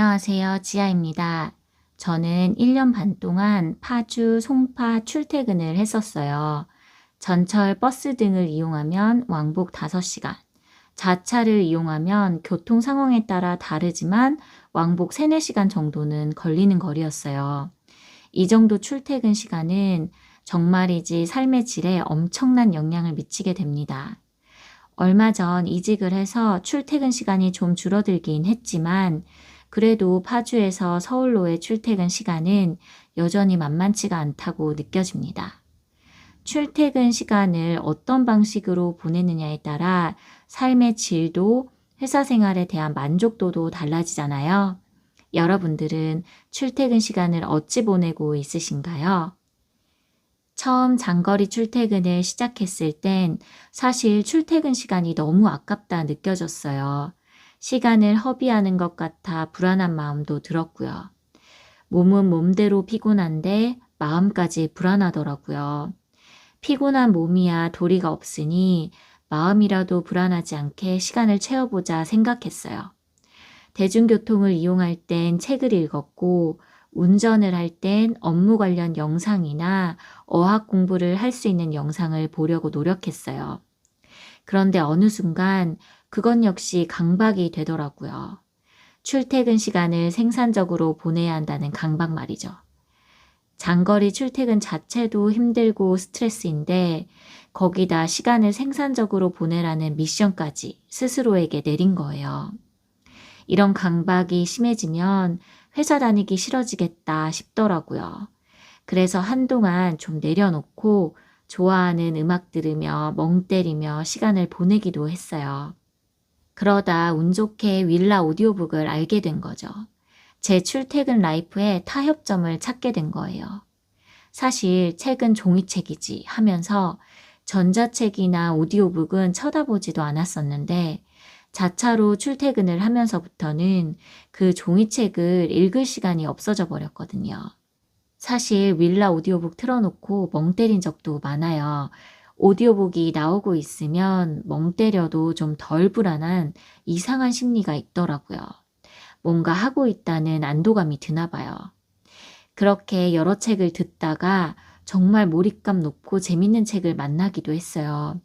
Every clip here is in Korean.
안녕하세요. 지아입니다. 저는 1년 반 동안 파주, 송파 출퇴근을 했었어요. 전철 버스 등을 이용하면 왕복 5시간, 자차를 이용하면 교통 상황에 따라 다르지만 왕복 3, 4시간 정도는 걸리는 거리였어요. 이 정도 출퇴근 시간은 정말이지 삶의 질에 엄청난 영향을 미치게 됩니다. 얼마 전 이직을 해서 출퇴근 시간이 좀 줄어들긴 했지만 그래도 파주에서 서울로의 출퇴근 시간은 여전히 만만치가 않다고 느껴집니다. 출퇴근 시간을 어떤 방식으로 보내느냐에 따라 삶의 질도 회사 생활에 대한 만족도도 달라지잖아요. 여러분들은 출퇴근 시간을 어찌 보내고 있으신가요? 처음 장거리 출퇴근을 시작했을 땐 사실 출퇴근 시간이 너무 아깝다 느껴졌어요. 시간을 허비하는 것 같아 불안한 마음도 들었고요. 몸은 몸대로 피곤한데 마음까지 불안하더라고요. 피곤한 몸이야 도리가 없으니 마음이라도 불안하지 않게 시간을 채워보자 생각했어요. 대중교통을 이용할 땐 책을 읽었고, 운전을 할 땐 업무 관련 영상이나 어학 공부를 할 수 있는 영상을 보려고 노력했어요. 그런데 어느 순간 그건 역시 강박이 되더라고요. 출퇴근 시간을 생산적으로 보내야 한다는 강박 말이죠. 장거리 출퇴근 자체도 힘들고 스트레스인데 거기다 시간을 생산적으로 보내라는 미션까지 스스로에게 내린 거예요. 이런 강박이 심해지면 회사 다니기 싫어지겠다 싶더라고요. 그래서 한동안 좀 내려놓고 좋아하는 음악 들으며 멍 때리며 시간을 보내기도 했어요. 그러다 운 좋게 윌라 오디오북을 알게 된 거죠. 제 출퇴근 라이프에 타협점을 찾게 된 거예요. 사실 책은 종이책이지 하면서 전자책이나 오디오북은 쳐다보지도 않았었는데 자차로 출퇴근을 하면서부터는 그 종이책을 읽을 시간이 없어져 버렸거든요. 사실 윌라 오디오북 틀어놓고 멍 때린 적도 많아요. 오디오북이 나오고 있으면 멍 때려도 좀 덜 불안한 이상한 심리가 있더라고요. 뭔가 하고 있다는 안도감이 드나 봐요. 그렇게 여러 책을 듣다가 정말 몰입감 높고 재밌는 책을 만나기도 했어요.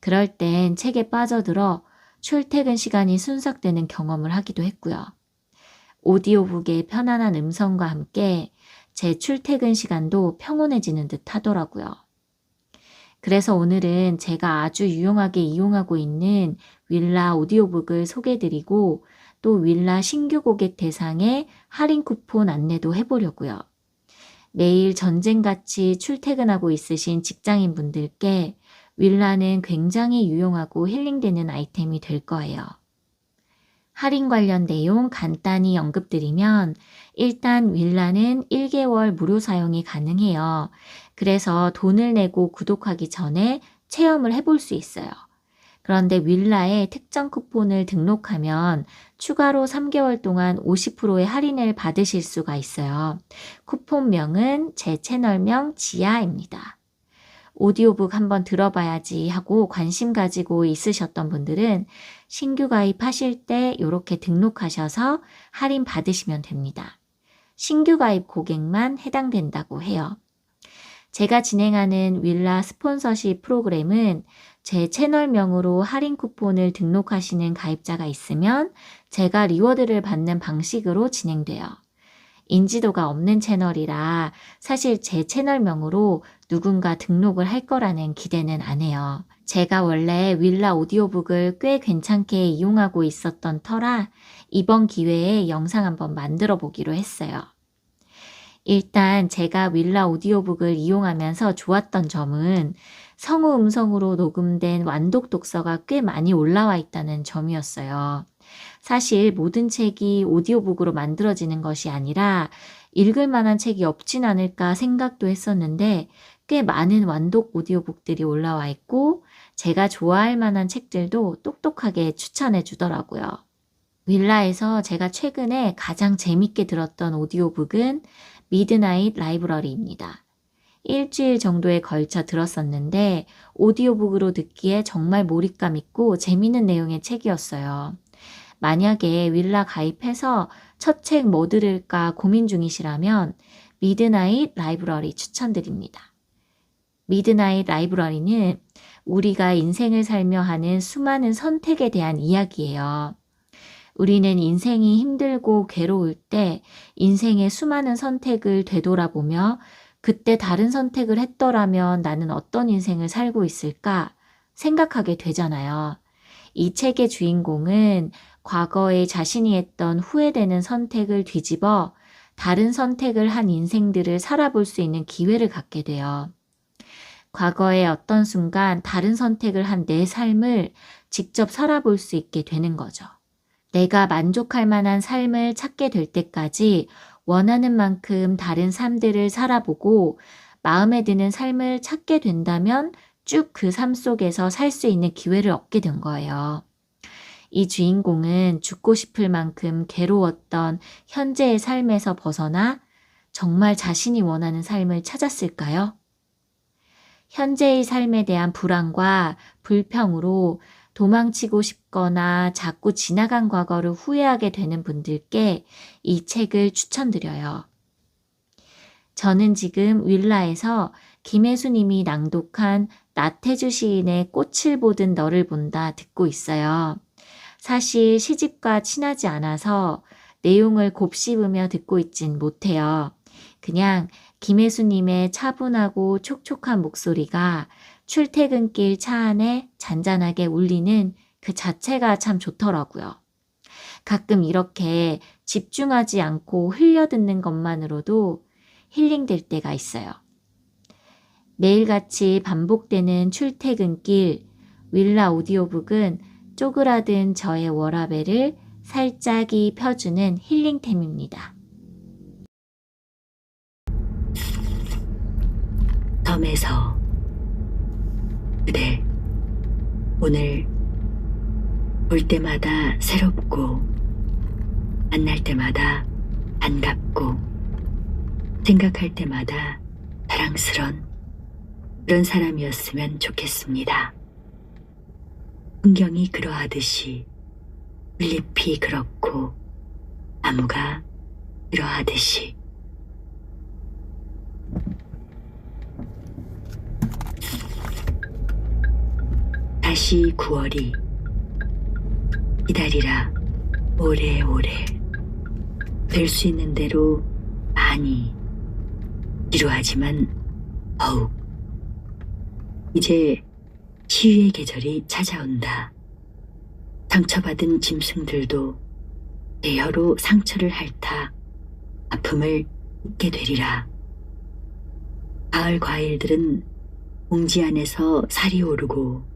그럴 땐 책에 빠져들어 출퇴근 시간이 순삭되는 경험을 하기도 했고요. 오디오북의 편안한 음성과 함께 제 출퇴근 시간도 평온해지는 듯 하더라고요. 그래서 오늘은 제가 아주 유용하게 이용하고 있는 윌라 오디오북을 소개드리고 또 윌라 신규 고객 대상의 할인 쿠폰 안내도 해보려고요. 매일 전쟁같이 출퇴근하고 있으신 직장인 분들께 윌라는 굉장히 유용하고 힐링되는 아이템이 될 거예요. 할인 관련 내용 간단히 언급드리면 일단 윌라는 1개월 무료 사용이 가능해요. 그래서 돈을 내고 구독하기 전에 체험을 해볼 수 있어요. 그런데 윌라에 특정 쿠폰을 등록하면 추가로 3개월 동안 50%의 할인을 받으실 수가 있어요. 쿠폰명은 제 채널명 지아입니다. 오디오북 한번 들어봐야지 하고 관심 가지고 있으셨던 분들은 신규 가입하실 때 이렇게 등록하셔서 할인 받으시면 됩니다. 신규 가입 고객만 해당된다고 해요. 제가 진행하는 윌라 스폰서십 프로그램은 제 채널명으로 할인 쿠폰을 등록하시는 가입자가 있으면 제가 리워드를 받는 방식으로 진행돼요. 인지도가 없는 채널이라 사실 제 채널명으로 누군가 등록을 할 거라는 기대는 안 해요. 제가 원래 윌라 오디오북을 꽤 괜찮게 이용하고 있었던 터라 이번 기회에 영상 한번 만들어 보기로 했어요. 일단 제가 윌라 오디오북을 이용하면서 좋았던 점은 성우 음성으로 녹음된 완독 독서가 꽤 많이 올라와 있다는 점이었어요. 사실 모든 책이 오디오북으로 만들어지는 것이 아니라 읽을 만한 책이 없진 않을까 생각도 했었는데 꽤 많은 완독 오디오북들이 올라와 있고 제가 좋아할 만한 책들도 똑똑하게 추천해 주더라고요. 윌라에서 제가 최근에 가장 재밌게 들었던 오디오북은 미드나잇 라이브러리입니다. 일주일 정도에 걸쳐 들었었는데 오디오북으로 듣기에 정말 몰입감 있고 재밌는 내용의 책이었어요. 만약에 윌라 가입해서 첫 책 뭐 들을까 고민 중이시라면 미드나잇 라이브러리 추천드립니다. 미드나잇 라이브러리는 우리가 인생을 살며 하는 수많은 선택에 대한 이야기예요. 우리는 인생이 힘들고 괴로울 때 인생의 수많은 선택을 되돌아보며 그때 다른 선택을 했더라면 나는 어떤 인생을 살고 있을까 생각하게 되잖아요. 이 책의 주인공은 과거에 자신이 했던 후회되는 선택을 뒤집어 다른 선택을 한 인생들을 살아볼 수 있는 기회를 갖게 돼요. 과거의 어떤 순간 다른 선택을 한 내 삶을 직접 살아볼 수 있게 되는 거죠. 내가 만족할 만한 삶을 찾게 될 때까지 원하는 만큼 다른 삶들을 살아보고 마음에 드는 삶을 찾게 된다면 쭉 그 삶 속에서 살 수 있는 기회를 얻게 된 거예요. 이 주인공은 죽고 싶을 만큼 괴로웠던 현재의 삶에서 벗어나 정말 자신이 원하는 삶을 찾았을까요? 현재의 삶에 대한 불안과 불평으로 도망치고 싶거나 자꾸 지나간 과거를 후회하게 되는 분들께 이 책을 추천드려요. 저는 지금 윌라에서 김혜수님이 낭독한 나태주 시인의 꽃을 보듯 너를 본다 듣고 있어요. 사실 시집과 친하지 않아서 내용을 곱씹으며 듣고 있진 못해요. 그냥 김혜수님의 차분하고 촉촉한 목소리가 출퇴근길 차 안에 잔잔하게 울리는 그 자체가 참 좋더라고요. 가끔 이렇게 집중하지 않고 흘려듣는 것만으로도 힐링될 때가 있어요. 매일같이 반복되는 출퇴근길 윌라 오디오북은 쪼그라든 저의 워라벨을 살짝이 펴주는 힐링템입니다. 섬에서 그대 오늘 볼 때마다 새롭고 만날 때마다 반갑고 생각할 때마다 사랑스런 그런 사람이었으면 좋겠습니다. 풍경이 그러하듯이 풀잎이 그렇고 나무가 그러하듯이 다시 9월이 기다리라 오래오래 될 수 있는 대로 많이 지루하지만 더욱 이제 치유의 계절이 찾아온다. 상처받은 짐승들도 대여로 상처를 핥아 아픔을 잊게 되리라. 가을 과일들은 봉지 안에서 살이 오르고